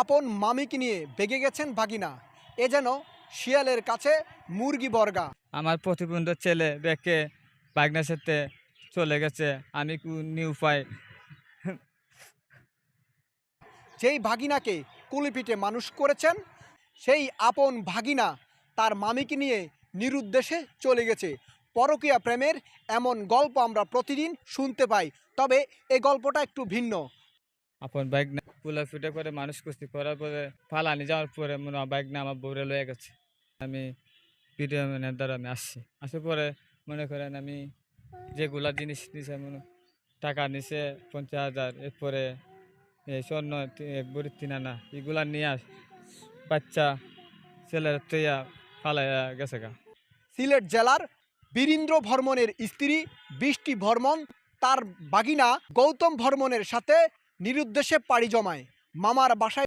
আপন মামিকে নিয়ে বেগে গেছেন ভাগিনা। এ যেন শিয়ালের কাছে মুরগি বর্গা। আমার প্রতিবন্ধ ছেলে দেখে বাগনার সাথে চলে গেছে। আমি নি উপায় যেই ভাগিনাকে কুলিপিটে মানুষ করেছেন সেই আপন ভাগিনা তার মামিকে নিয়ে নিরুদ্দেশে চলে গেছে। পরকীয়া প্রেমের এমন গল্প আমরা প্রতিদিন শুনতে পাই তবে এই গল্পটা একটু ভিন্ন। আপন বাইক না পুলা ফুটে করে মানুষ কুস্তি করার পরে ফালানি যাওয়ার পরে মনে হয় বাইক না আমার বউরে লয়ে গেছে। আমি ম্যানের দ্বারা আমি আসছি। আসার পরে মনে করেন আমি যেগুলা জিনিস নিছে, মনে টাকা নিছে, পঞ্চাশ হাজার, এরপরে স্বর্ণ, এক বড়ি তিন আনা, এগুলা নিয়ে আস, বাচ্চা, ছেলের তৈয়া ফালাইয়া গেছে গা। সিলেট জেলার বীরেন্দ্র ভর্মনের স্ত্রী বৃষ্টি ভর্মন তার বাগিনা গৌতম ভর্মনের সাথে নিরুদ্দেশে পাড়ি জমায়। মামার বাসায়